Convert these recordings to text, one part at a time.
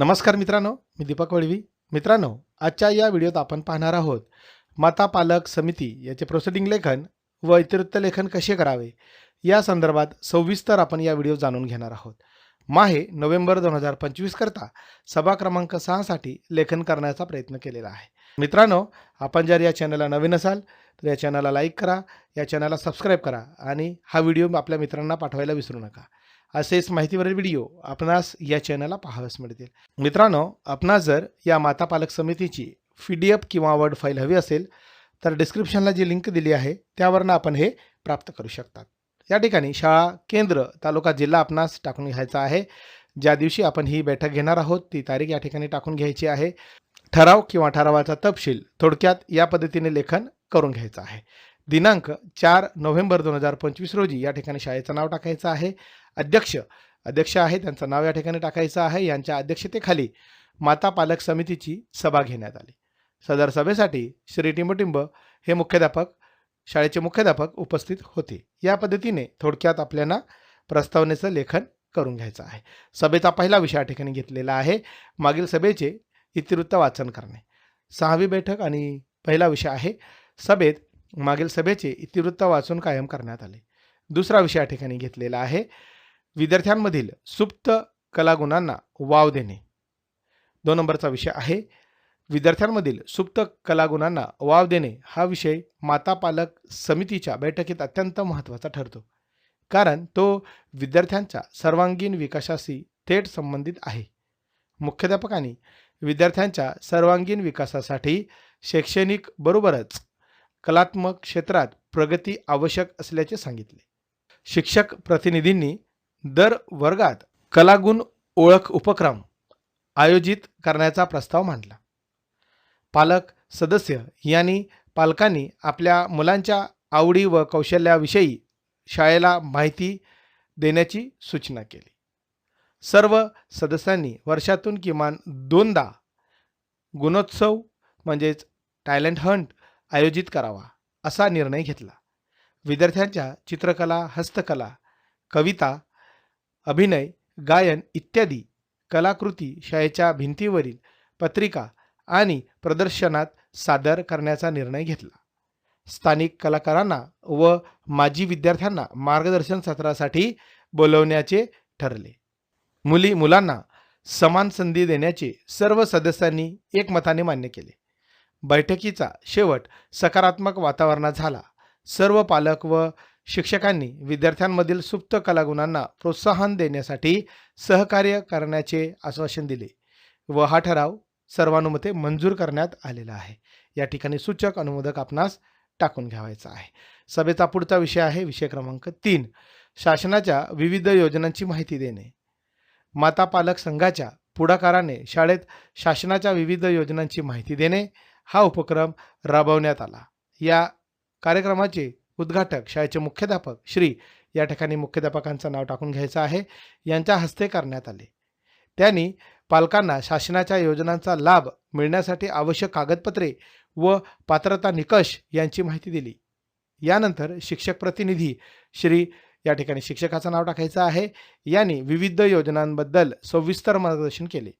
नमस्कार मित्रांनो मी दीपक वळवी. मित्रांनो आजच्या या व्हिडिओत आपण पाहणार आहोत माता पालक समिती याचे प्रोसिडिंग लेखन व इतिवृत्त लेखन कसे करावे? या संदर्भात सविस्तर आपण या व्हिडिओ जाणून घेणार आहोत. माहे नोव्हेंबर दोन हजार पंचवीस करता सभा क्रमांक सहासाठी लेखन करण्याचा प्रयत्न केलेला आहे. मित्रांनो आपण जर या चॅनलला नवीन असाल तर या चॅनलला लाईक करा या चॅनलला सबस्क्राईब करा आणि हा व्हिडिओ आपल्या मित्रांना पाठवायला विसरू नका. असेच माहितीवरील व्हिडिओ आपणास या चॅनलला पाहावयास मिळतील. मित्रांनो आपणास जर या माता पालक समितीची पी डी एफ किंवा वर्ड फाईल हवी असेल तर डिस्क्रिप्शनला जी लिंक दिली आहे त्यावरनं आपण हे प्राप्त करू शकतात. या ठिकाणी शाळा केंद्र तालुका जिल्हा आपणास टाकून घ्यायचा आहे. ज्या दिवशी आपण ही बैठक घेणार आहोत ती तारीख या ठिकाणी टाकून घ्यायची आहे. ठराव किंवा ठरावाचा तपशील थोडक्यात या पद्धतीने लेखन करून घ्यायचं आहे. दिनांक चार नोव्हेंबर दोन हजार पंचवीस रोजी या ठिकाणी शाळेचं नाव टाकायचं आहे. अध्यक्ष अध्यक्ष आहे त्यांचं नाव या ठिकाणी टाकायचं आहे. यांच्या अध्यक्षतेखाली माता पालक समितीची सभा घेण्यात आली. सदर सभेसाठी श्री टिंबटिंब हे मुख्याध्यापक शाळेचे मुख्याध्यापक उपस्थित होते. या पद्धतीने थोडक्यात आपल्याला प्रस्तावनेचं लेखन करून घ्यायचं आहे. सभेचा पहिला विषय या ठिकाणी घेतलेला आहे. मागील सभेचे इतिवृत्त वाचन करणे. सहावी बैठक आणि पहिला विषय आहे. सभेत मागील सभेचे इतिवृत्त वाचून कायम करण्यात आले. दुसरा विषय या ठिकाणी घेतलेला आहे. विद्यार्थ्यांमधील सुप्त कलागुणांना वाव देणे. दोन नंबरचा विषय आहे. विद्यार्थ्यांमधील सुप्त कलागुणांना वाव देणे हा विषय माता पालक समितीच्या बैठकीत अत्यंत महत्त्वाचा ठरतो. कारण तो विद्यार्थ्यांच्या सर्वांगीण विकासाशी थेट संबंधित आहे. मुख्याध्यापकांनी विद्यार्थ्यांच्या सर्वांगीण विकासासाठी शैक्षणिक बरोबरच कलात्मक क्षेत्रात प्रगती आवश्यक असल्याचे सांगितले. शिक्षक प्रतिनिधींनी दर वर्गात कलागुण ओळख उपक्रम आयोजित करण्याचा प्रस्ताव मांडला. पालक सदस्य यांनी पालकांनी आपल्या मुलांच्या आवडी व कौशल्याविषयी शाळेला माहिती देण्याची सूचना केली. सर्व सदस्यांनी वर्षातून किमान दोनदा गुणोत्सव म्हणजेच टॅलेंट हंट आयोजित करावा असा निर्णय घेतला. विद्यार्थ्यांच्या चित्रकला हस्तकला कविता अभिनय गायन इत्यादी कलाकृती शाळेच्या भिंतीवरील पत्रिका आणि प्रदर्शनात सादर करण्याचा निर्णय घेतला. स्थानिक कलाकारांना व माजी विद्यार्थ्यांना मार्गदर्शन सत्रासाठी बोलवण्याचे ठरले. मुली मुलांना समान संधी देण्याचे सर्व सदस्यांनी एकमताने मान्य केले. बैठकीचा शेवट सकारात्मक वातावरणात झाला. सर्व पालक व शिक्षकांनी विद्यार्थ्यांमधील सुप्त कलागुणांना प्रोत्साहन देण्यासाठी सहकार्य करण्याचे आश्वासन दिले व हा ठराव सर्वानुमते मंजूर करण्यात आलेला आहे. या ठिकाणी सूचक अनुमोदक आपणास टाकून घ्यावायचा आहे. सभेचा पुढचा विषय आहे विषय क्रमांक तीन शासनाच्या विविध योजनांची माहिती देणे. माता पालक संघाच्या पुढाकाराने शाळेत शासनाच्या विविध योजनांची माहिती देणे हा उपक्रम राबवण्यात आला. या कार्यक्रमाचे उद्घाटक शाळेचे मुख्याध्यापक श्री या ठिकाणी मुख्याध्यापकांचं नाव टाकून घ्यायचं आहे. यांच्या हस्ते करण्यात आले. त्यांनी पालकांना शासनाच्या योजनांचा लाभ मिळण्यासाठी आवश्यक कागदपत्रे व पात्रता निकष यांची माहिती दिली. यानंतर शिक्षक प्रतिनिधी श्री या ठिकाणी शिक्षकाचं नाव टाकायचं आहे. यांनी विविध योजनांबद्दल सविस्तर मार्गदर्शन केले.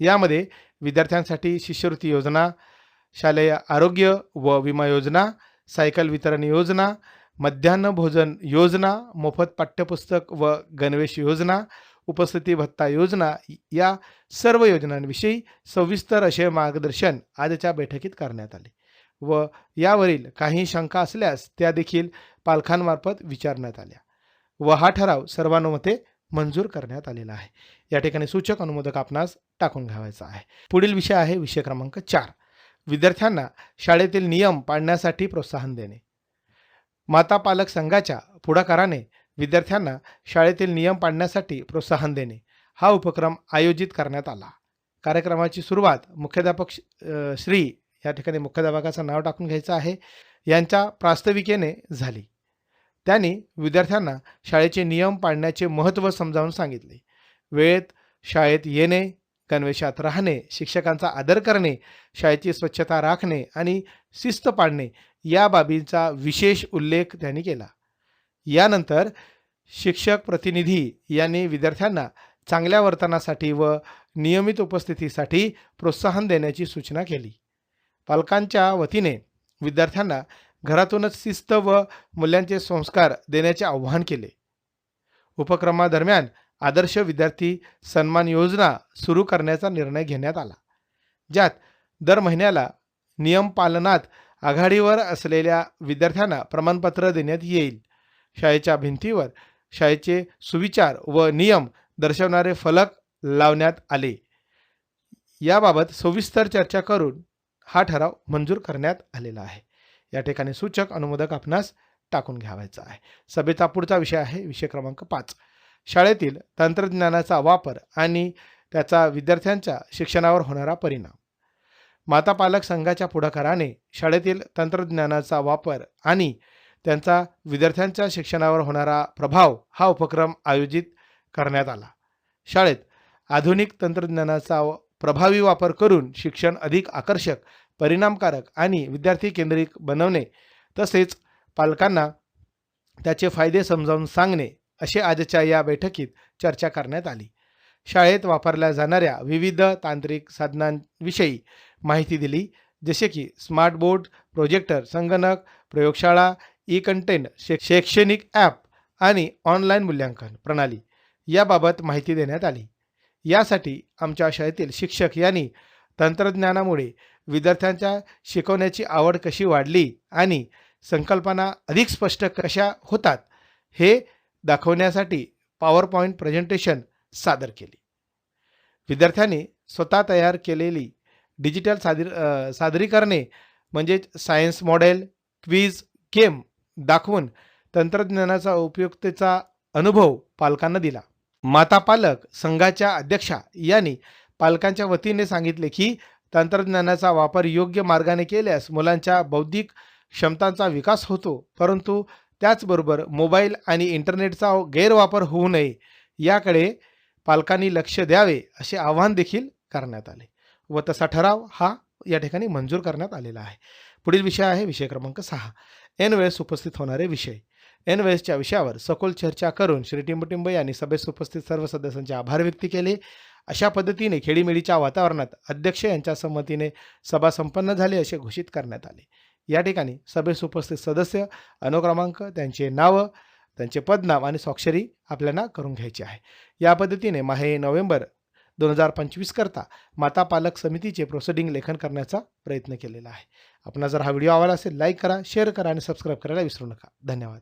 यामध्ये विद्यार्थ्यांसाठी शिष्यवृत्ती योजना शालेय आरोग्य व विमा योजना सायकल वितरण योजना मध्यान्ह भोजन योजना मोफत पाठ्यपुस्तक व गणवेश योजना उपस्थिती भत्ता योजना या सर्व योजनांविषयी सविस्तर असे मार्गदर्शन आजच्या बैठकीत करण्यात आले व यावरील काही शंका असल्यास त्या देखील पालखांमार्फत विचारण्यात आल्या व हा ठराव सर्वानुमते मंजूर करण्यात आलेला आहे. या ठिकाणी सूचक अनुमोदक आपणास टाकून घ्यावायचा आहे. पुढील विषय आहे विषय क्रमांक चार. विद्यार्थ्यांना शाळेतील नियम पाळण्यासाठी प्रोत्साहन देणे. माता पालक संघाच्या पुढाकाराने विद्यार्थ्यांना शाळेतील नियम पाळण्यासाठी प्रोत्साहन देणे हा उपक्रम आयोजित करण्यात आला. कार्यक्रमाची सुरुवात मुख्याध्यापक श्री या ठिकाणी मुख्याध्यापकाचं नाव टाकून घ्यायचं आहे. यांच्या प्रास्ताविकेने झाली. त्यांनी विद्यार्थ्यांना शाळेचे नियम पाळण्याचे महत्त्व समजावून सांगितले. वेळेत शाळेत येणे गणवेशात राहणे शिक्षकांचा आदर करणे शाळेची स्वच्छता राखणे आणि शिस्त पाळणे या बाबींचा विशेष उल्लेख त्यांनी केला. यानंतर शिक्षक प्रतिनिधी यांनी विद्यार्थ्यांना चांगल्या वर्तनासाठी व नियमित उपस्थितीसाठी प्रोत्साहन देण्याची सूचना केली. पालकांच्या वतीने विद्यार्थ्यांना घरातूनच शिस्त व मूल्यांचे संस्कार देण्याचे आवाहन केले. उपक्रमादरम्यान आदर्श विद्यार्थी सन्मान योजना सुरू करण्याचा निर्णय घेण्यात आला ज्यात दर महिन्याला नियम पालनात आघाडीवर असलेल्या विद्यार्थ्यांना प्रमाणपत्र देण्यात येईल. शाळेच्या भिंतीवर शाळेचे सुविचार व नियम दर्शवणारे फलक लावण्यात आले. याबाबत सविस्तर चर्चा करून हा ठराव मंजूर करण्यात आलेला आहे. या ठिकाणी सूचक अनुमोदक आपणास टाकून घ्यावायचा आहे. सभेचा पुढचा विषय आहे विषय क्रमांक पाच. शाळेतील तंत्रज्ञानाचा वापर आणि त्याचा विद्यार्थ्यांच्या शिक्षणावर होणारा परिणाम. माता पालक संघाच्या पुढाकाराने शाळेतील तंत्रज्ञानाचा वापर आणि त्यांचा विद्यार्थ्यांच्या शिक्षणावर होणारा प्रभाव हा उपक्रम आयोजित करण्यात आला. शाळेत आधुनिक तंत्रज्ञानाचा प्रभावी वापर करून शिक्षण अधिक आकर्षक परिणामकारक आणि विद्यार्थी केंद्रित बनवणे तसेच पालकांना त्याचे फायदे समजावून सांगणे असे आजच्या या बैठकीत चर्चा करण्यात आली. शाळेत वापरल्या जाणाऱ्या विविध तांत्रिक साधनांविषयी माहिती दिली जसे की स्मार्ट बोर्ड प्रोजेक्टर संगणक प्रयोगशाळा ई कंटेंट शै शैक्षणिक ॲप आणि ऑनलाईन मूल्यांकन प्रणाली याबाबत माहिती देण्यात आली. यासाठी आमच्या शाळेतील शिक्षक यांनी तंत्रज्ञानामुळे विद्यार्थ्यांच्या शिकवण्याची आवड कशी वाढली आणि संकल्पना अधिक स्पष्ट कशा होतात हे दाखवण्यासाठी पॉवर पॉईंट प्रेझेंटेशन सादर केली. विद्यार्थ्यांनी स्वतः तयार केलेली डिजिटल सादर सादरीकरणे म्हणजेच सायन्स मॉडेल क्विज गेम दाखवून तंत्रज्ञानाचा उपयुक्ततेचा अनुभव पालकांना दिला. माता पालक संघाच्या अध्यक्षा यांनी पालकांच्या वतीने सांगितले की तंत्रज्ञानाचा वापर योग्य मार्गाने केल्यास मुलांच्या बौद्धिक क्षमतांचा विकास होतो परंतु त्याचबरोबर मोबाईल आणि इंटरनेटचा गैरवापर होऊ नये याकडे पालकांनी लक्ष द्यावे असे आवाहन देखील करण्यात आले. व तसा ठराव हा या ठिकाणी मंजूर करण्यात आलेला आहे. पुढील विषय आहे विषय क्रमांक सहा. एन वेळेस उपस्थित होणारे विषय. एन वेळेसच्या विषयावर सखोल चर्चा करून श्री टिंबटिंब यांनी सभेस उपस्थित सर्व सदस्यांचे आभार व्यक्त केले. अशा पद्धतीने खेडीमेडीच्या वातावरणात अध्यक्ष यांच्या संमतीने सभा संपन्न झाली असे घोषित करण्यात आले. या ठिकाणी सभेस उपस्थित सदस्य अनुक्रमांक त्यांचे नावं त्यांचे पदनाम आणि स्वाक्षरी आपल्याला करून घ्यायची आहे. या पद्धतीने माहे नोव्हेंबर दोन हजार पंचवीस करता माता पालक समितीचे प्रोसिडिंग लेखन करण्याचा प्रयत्न केलेला आहे. आपण जर हा व्हिडिओ आवडला असेल लाईक करा शेअर करा आणि सबस्क्राईब करायला विसरू नका. धन्यवाद.